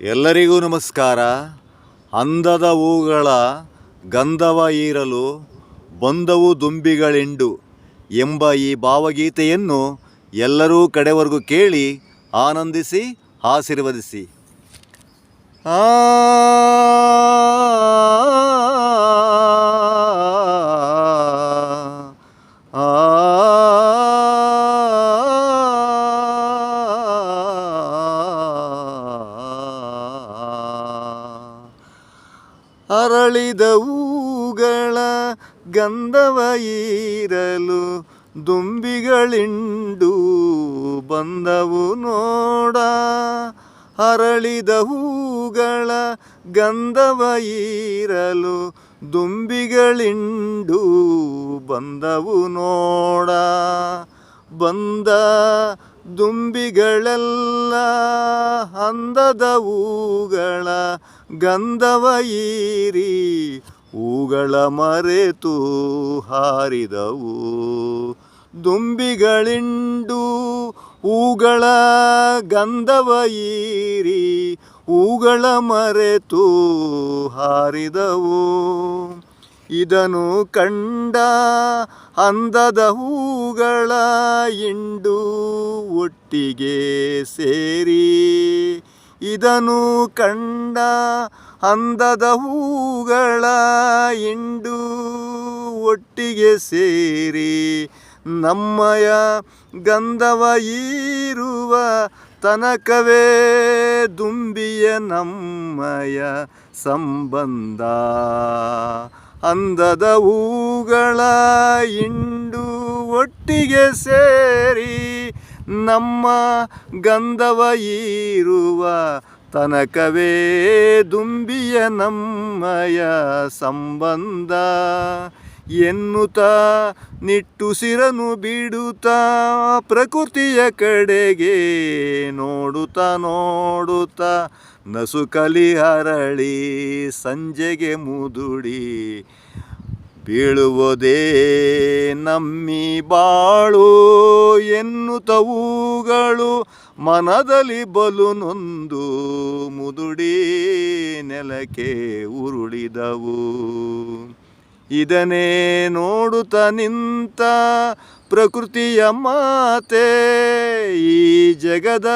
ಎಲ್ಲರಿಗೂ ನಮಸ್ಕಾರ. ಅಂದದ ಹೂಗಳ ಗಂಧವ ಈರಲು ಬಂದವು ದುಂಬಿಗಳೆಂಡು ಎಂಬ ಈ ಭಾವಗೀತೆಯನ್ನು ಎಲ್ಲರೂ ಕಡೆವರೆಗೂ ಕೇಳಿ ಆನಂದಿಸಿ, ಆಶೀರ್ವದಿಸಿ. ಆ ಅರಳಿದ ಊಗಳ ಗಂಧವ ಈರಲು ದುಂಬಿಗಳಿಂಡು ಬಂದವು ನೋಡ. ಅರಳಿದ ಹೂಗಳ ಗಂಧವ ಈರಲು ದುಂಬಿಗಳಿಂಡು ಬಂದವು ನೋಡ. ಬಂದ ದುಂಬಿಗಳೆಲ್ಲ ಅಂದದ ಹೂಗಳ ಗಂಧವ ಈರಿ ಹೂಗಳ ಮರೆತು ಹಾರಿದವು. ದುಂಬಿಗಳಿಂಡು ಹೂಗಳ ಗಂಧವ ಈರಿ ಹೂಗಳ ಮರೆತು ಹಾರಿದವು. ಇದನು ಕಂಡ ಅಂದದ ಹೂಗಳ ಇಂಡು ಒಟ್ಟಿಗೆ ಸೇರಿ ಇದನು ಕಂಡ ಅಂದದ ಹೂಗಳ ಇಂಡು ಒಟ್ಟಿಗೆ ಸೇರಿ ನಮ್ಮಯ ಗಂಧವ ಈರುವ ತನಕವೇ ದುಂಬಿಯ ನಮ್ಮಯ ಸಂಬಂಧ. ಅಂದದ ಹೂಗಳ ಇಂಡು ಒಟ್ಟಿಗೆ ಸೇರಿ ನಮ್ಮ ಗಂಧವ ಈರುವ ತನಕವೇ ದುಂಬಿಯ ನಮ್ಮಯ ಸಂಬಂಧ. ಎನ್ನುತ್ತ ನಿಟ್ಟುಸಿರನು ಬಿಡುತ್ತಾ ಪ್ರಕೃತಿಯ ಕಡೆಗೆ ನೋಡುತ್ತ ನೋಡುತ್ತ ನಸುಕಲಿ ಹರಳಿ ಸಂಜೆಗೆ ಮುದುಡಿ. ಬೀಳುವುದೇ ನಮ್ಮಿ ಬಾಳು ಎನ್ನುತ್ತವುಗಳು ಮನದಲ್ಲಿ ಬಲು ನೊಂದು ಮುದುಡಿ ನೆಲಕ್ಕೆ ಉರುಳಿದವು. ಇದನ್ನೇ ನೋಡುತ್ತ ನಿಂತ ಪ್ರಕೃತಿಯ ಮಾತೆ, ಈ ಜಗದ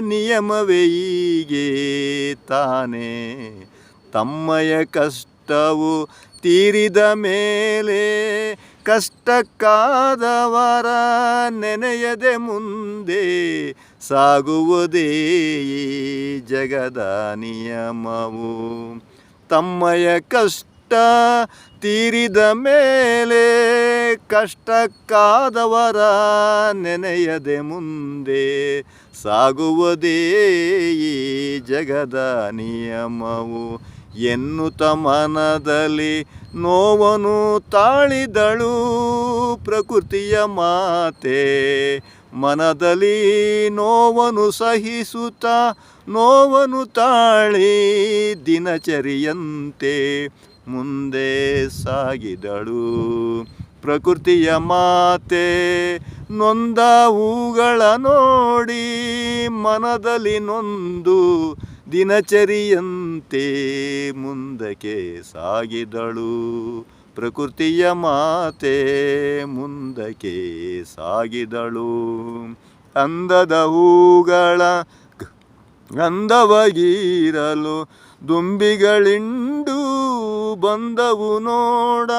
ನಿಯಮವೇ ಹೀಗೆ ತಾನೇ ತಮ್ಮಯ ಕಷ್ಟವು ತೀರಿದ ಮೇಲೆ ಕಷ್ಟಕ್ಕಾದವರ ನೆನೆಯದೆ ಮುಂದೆ ಸಾಗುವುದೇ ಜಗದ ನಿಯಮವು ತಮ್ಮಯ ಕಷ್ಟ ತೀರಿದ ಮೇಲೆ ಕಷ್ಟಕ್ಕಾದವರ ನೆನೆಯದೆ ಮುಂದೆ ಸಾಗುವುದೇ ಈ ಜಗದ ನಿಯಮವು ಎನ್ನುತ್ತ ಮನದಲ್ಲಿ ನೋವನು ತಾಳಿದಳು ಪ್ರಕೃತಿಯ ಮಾತೆ. ಮನದಲ್ಲಿ ನೋವನು ಸಹಿಸುತ್ತ ನೋವನು ತಾಳಿ ದಿನಚರಿಯಂತೆ ಮುಂದೆ ಸಾಗಿದಳು ಪ್ರಕೃತಿಯ ಮಾತೆ. ನೊಂದ ಹೂಗಳ ನೋಡಿ ಮನದಲ್ಲಿ ನೊಂದು ದಿನಚರಿಯಂತೆ ಮುಂದಕ್ಕೆ ಸಾಗಿದಳು. ಪ್ರಕೃತಿಯ ಮಾತೆ ಮುಂದಕ್ಕೆ ಸಾಗಿದಳು. ಅಂದದ ಹೂಗಳ ಗಂಧವಗೀರಲು ದುಂಬಿಗಳಿಂಡು ಬಂದವು ನೋಡ.